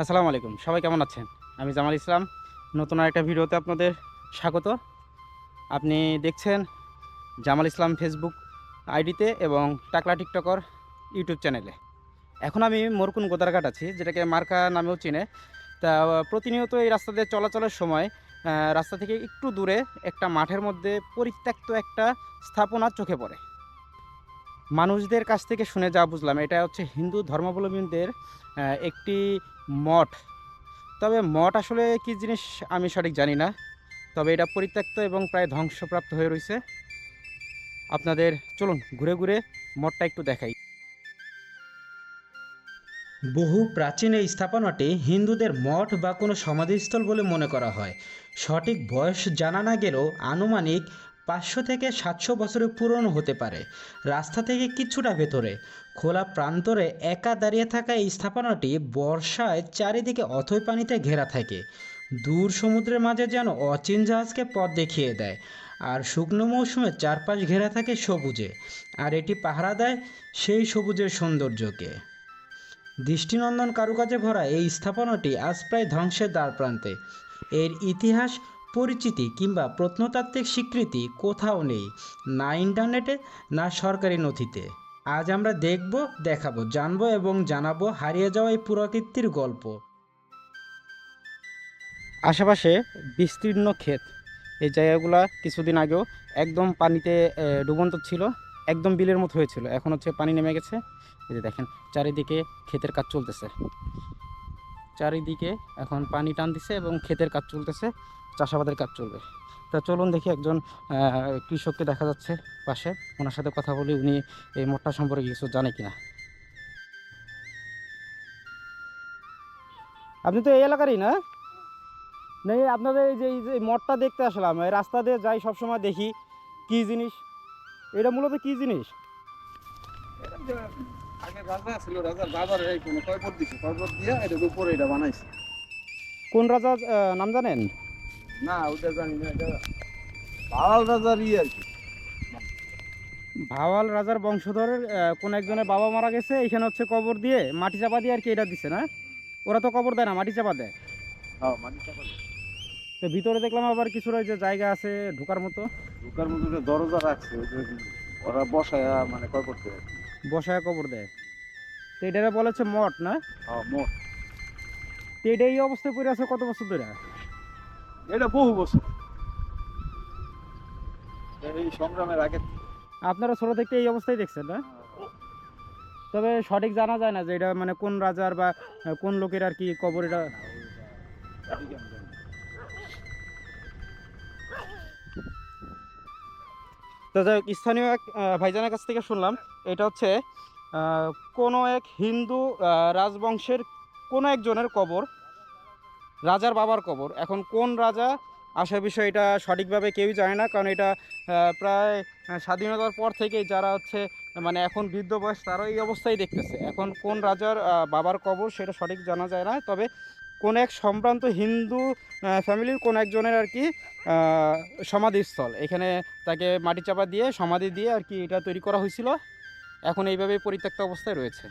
আসসালামু আলাইকুম। সবাই কেমন আছেন? আমি জামাল ইসলাম। নতুন একটা ভিডিওতে আপনাদের স্বাগত। আপনি দেখছেন জামাল ইসলাম ফেসবুক আইডিতে এবং টাকলা টিকটকর ইউটিউব চ্যানেলে। এখন আমি মরকুন গোদারঘাট আছি, যেটাকে মার্কা নামেও চিনে। তা, প্রতিনিয়ত এই রাস্তা দিয়ে চলাচলের সময় রাস্তা থেকে একটু দূরে একটা মাঠের মধ্যে পরিত্যক্ত একটা স্থাপনা চোখে পড়ে। মানুষদের কাছ থেকে শুনে যা বুঝলাম, এটা হচ্ছে হিন্দু ধর্মাবলম্বীদের একটি মঠ। তবে মঠ আসলে কি জিনিস আমি সঠিক জানি না, তবে এটা পরিত্যক্ত এবং প্রায় ধ্বংসপ্রাপ্ত হয়ে রয়েছে। আপনাদের, চলুন ঘুরে ঘুরে মঠটা একটু দেখাই। বহু প্রাচীন এই স্থাপনাটি হিন্দুদের মঠ বা কোনো সমাধিস্থল বলে মনে করা হয়। সঠিক বয়স জানা না গেলেও আনুমানিক পাঁচশো থেকে সাতশো বছরের পুরনো হতে পারে। রাস্তা থেকে কিছুটা ভেতরে। খোলা প্রান্তরে একা দাঁড়িয়ে থাকা এই স্থাপনাটি বর্ষায় চারিদিকে অথই পানিতে ঘেরা থাকে। দূর সমুদ্রের মাঝে যেন অচিন জাহাজকে পথ দেখিয়ে দেয়। আর শুকনো মৌসুমে চারপাশ ঘেরা থাকে সবুজে। আর এটি পাহারা দেয় সেই সবুজের সৌন্দর্যকে। দৃষ্টিনন্দন কারুকাজে ভরা এই স্থাপনাটি আজ প্রায় ধ্বংসের দ্বারপ্রান্তে এর ইতিহাস পরিচিতি কিংবা প্রত্নতাত্ত্বিক স্বীকৃতি কোথাও নেই, না ইন্টারনেটে, না সরকারি নথিতে। আজ আমরা দেখব, দেখাবো, জানব এবং জানাব হারিয়ে যাওয়া এই পুরাকীর্তির গল্প। আশেপাশে বিস্তীর্ণ ক্ষেত। এই জায়গাগুলো কিছুদিন আগেও একদম পানিতে ডুবন্ত ছিল, একদম বিলের মতো হয়েছিল। এখন হচ্ছে পানি নেমে গেছে। এই যে দেখেন, চারিদিকে ক্ষেতের কাজ চলতেছে। চারিদিকে এখন পানি টান দিছে এবং ক্ষেতের কাজ চলতেছে, চাষাবাদের কাজ চলবে। তা চলুন দেখি একজন কৃষককে দেখা যাচ্ছে পাশে। ওনার সাথে কথা বলি, উনি এই মঠটা সম্পর্কে কিছু জানে কিনা। আপনি তো এই এলাকারই না? নেই, আপনাদের এই যে, এই মঠটা দেখতে আসলাম, এই রাস্তা দিয়ে যাই সবসময় দেখি, কি জিনিস? এটা মূলত কি জিনিস? আগে রাজা ছিল রাজার বাবার এই কোনো কয়পট দিছে। কয়পট দিয়া এটার উপরে এটা বানাইছে। কোন রাজার নাম জানেন? না ওটা জানি না এটা বাওয়াল রাজার ইয়ে আর কি। ভাওয়াল রাজার বংশধরের কোন একজনের বাবা মারা গেছে এখানে হচ্ছে কবর দিয়ে মাটি চাপা দিয়ে আর কি এটা দিছে না? ওরা তো কবর দেয় না মাটি চাপা দেয়। হ্যাঁ মাটি চাপা তো ভিতরে দেখলাম আবার কিছু যে জায়গা আছে ঢোকার মতো। ঢুকার মতো দরজা রাখছে ওরা বসায় মানে কয় দেয় আর কি। বসায় কবর দেয়। তো এটা বলে হচ্ছে মঠ না? হ্যাঁ মোট তো এটা এই অবস্থায় পড়ে আছে কত বছর ধরে? এটা বহু বছর। এই সংগ্রামের আগে। আপনারা ছোটো থেকে এই অবস্থায় দেখছেন না? তবে সঠিক জানা যায় না যে এটা মানে কোন রাজার বা কোন লোকের আর কি কবর এটা? তো যাই হোক, স্থানীয় এক ভাইজানের কাছ থেকে শুনলাম, এটা হচ্ছে কোনো এক হিন্দু রাজবংশের কোনো একজনের কবর, রাজার বাবার কবর। এখন কোন রাজা, আসার বিষয় এটা সঠিকভাবে কেউই জানে না, কারণ এটা প্রায় স্বাধীনতার পর থেকেই যারা হচ্ছে মানে এখন বৃদ্ধ বয়স, তারা এই অবস্থায় দেখতেছে। এখন কোন রাজার বাবার কবর, সেটা সঠিক জানা যায় না, তবে কোন এক সম্ভ্রান্ত হিন্দু ফ্যামিলির কোন একজনের আর কি সমাধিস্থল। এখানে তাকে মাটি চাপা দিয়ে, সমাধি দিয়ে আর কি এটা তৈরি করা হয়েছিল। এখন এইভাবেই পরিত্যক্ত অবস্থায় রয়েছে।